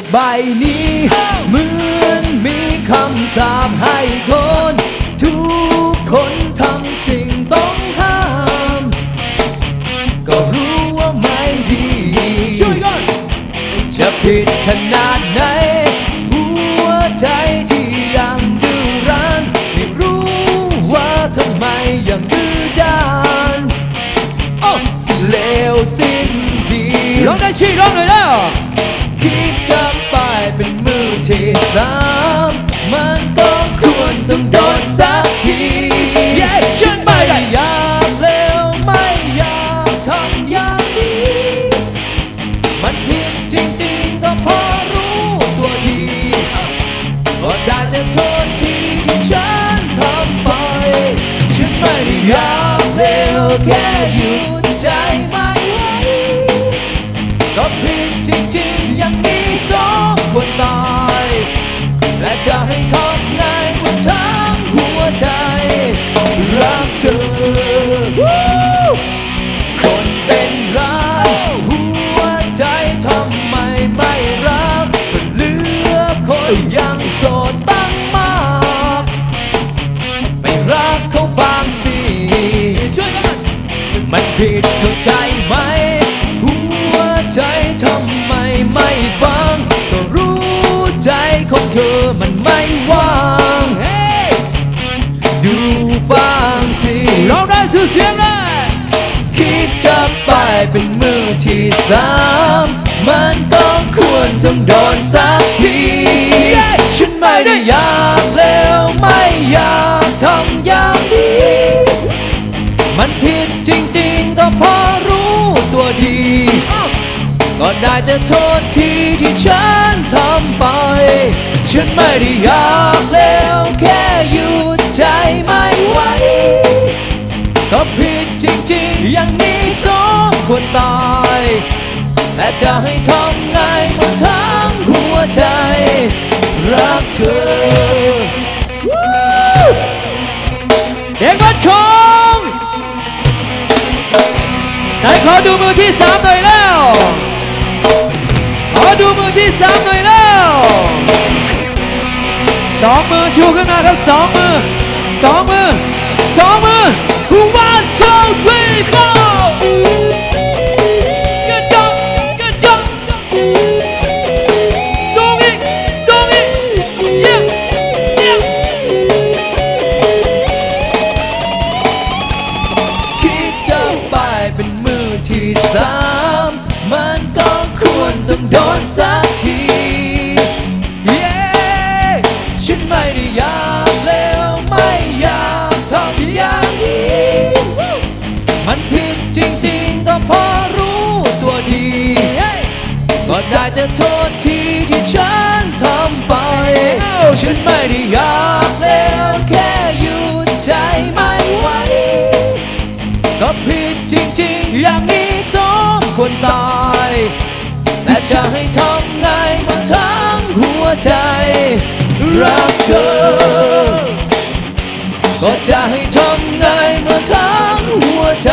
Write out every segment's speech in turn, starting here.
กใบนี้ เหมือนมีคำสาปให้คน ทุกคนทำสิ่งต้องห้าม ก็รู้ว่าไม่ดีช่วยกันจะผิดขนาดไหน ที่สามมันก็ควรต้องโดนสักทีฉันไม่อยากเลวไม่อยากทำอย่างนี้ มันผิดจริงๆก็เพอรู้ตัวดีก็ได้แต่โทษทีที่ฉันทำไป ฉันไม่ได้อยากเลวแค่หยุดใจไม่ไหวก็ผิดจริงๆ ไปเป็นมือที่สามมันก็ควรต้องโดนสักที ฉันไม่ได้อยากแล้วไม่อยากทำอย่างนี้ มันผิดจริงๆก็พอรู้ตัวดี ก็ได้แต่โทษทีที่ฉันทำไป ฉันไม่ได้อยากแล้วแค่หยุดใจไม่ไหวก็ผิดจริงๆอย่างนี้ สองคนตาย แต่จะให้ทำไงหมดทั้งหัวใจ รักเธอ เด็กวัดคงไหนขอดูมือที่สามหน่อยแล้ว ขอดูมือที่สามหน่อยแล้วสองมือชูขึ้นมาครับสองมือสองมือสองมือ one two three four มันผิดจริงๆ ก็เพอรู้ตัวดี ก็ได้แต่โทษทีที่ฉันทำไป ฉันไม่ได้อยากแล้วแค่หยุดใจไม่ไหว ก็ผิดจริงๆ อย่างนี้สองคนตาย แต่จะให้ทำไงหมดทั้งหัวใจ รักเธอ ก็จะให้ทำไงหมด ทั้งหัวใจ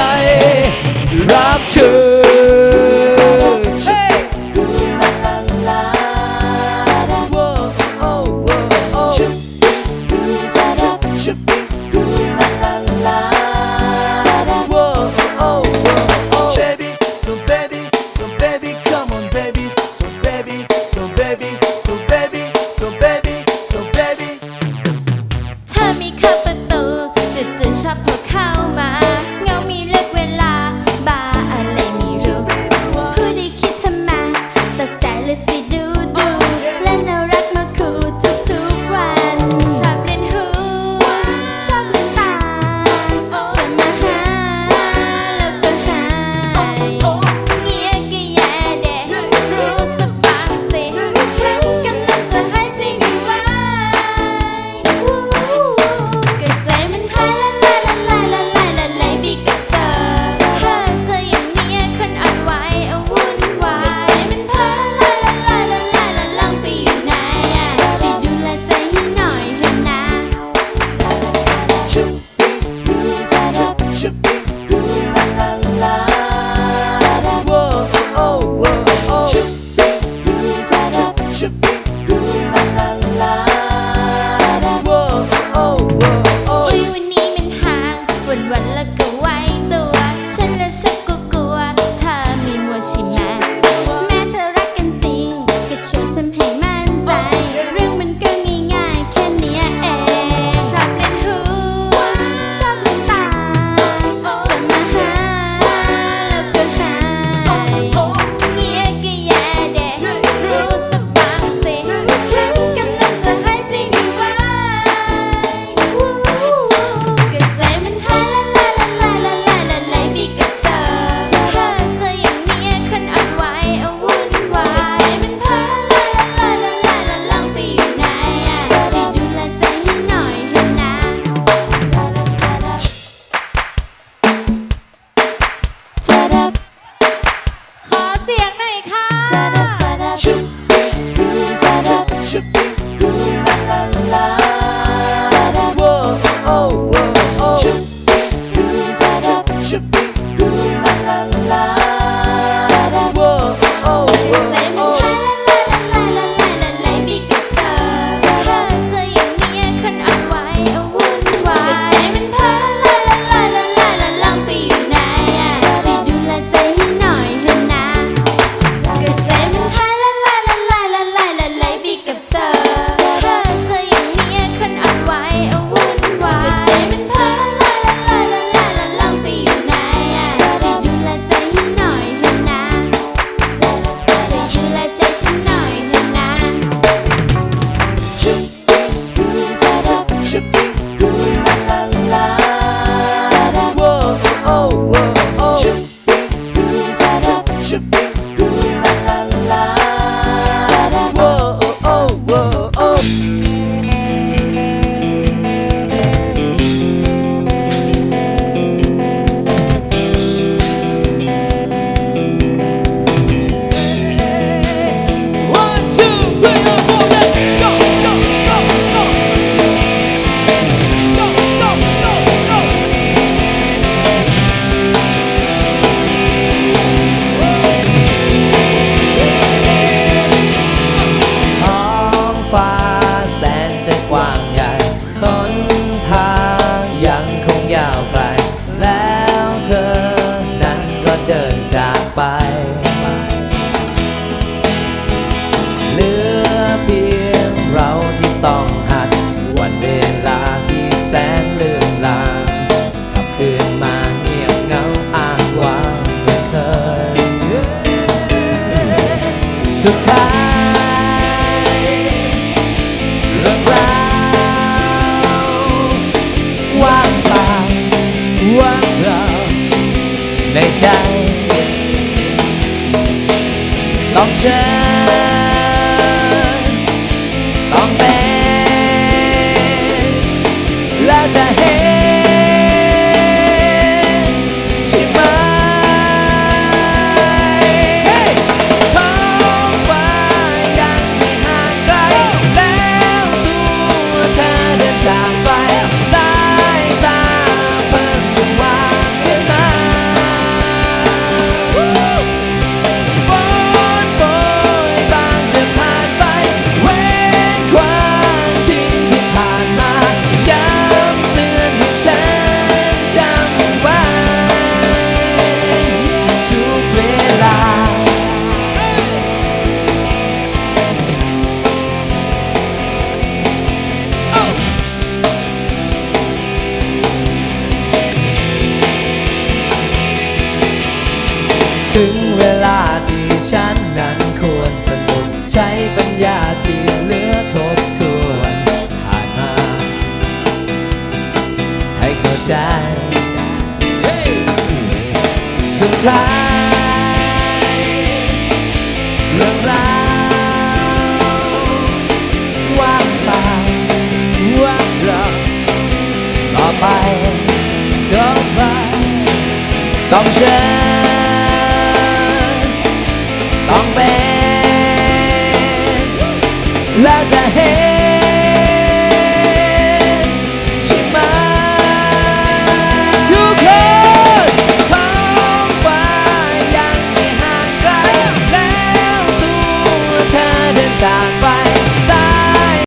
รักเธอุดท้ายเรื่องราวว่างเปล่าวางเปาในใจ ต้องเจอต้องเป็นและจะ ถึงเวลาที่ฉันนั้นควรสนุกใช้ปัญญาที่เหลือทบทวนผ่านมา ให้เข้าใจสุดท้ายเรื่องราวว่างเปล่าว่างเปล่าต่อไปก็ไปต้องเจอ และจะเห็นใช่ไหมทุกคนท้องฟ้ายังไม่ห่างไกลแล้วตัวเธอเดินจาก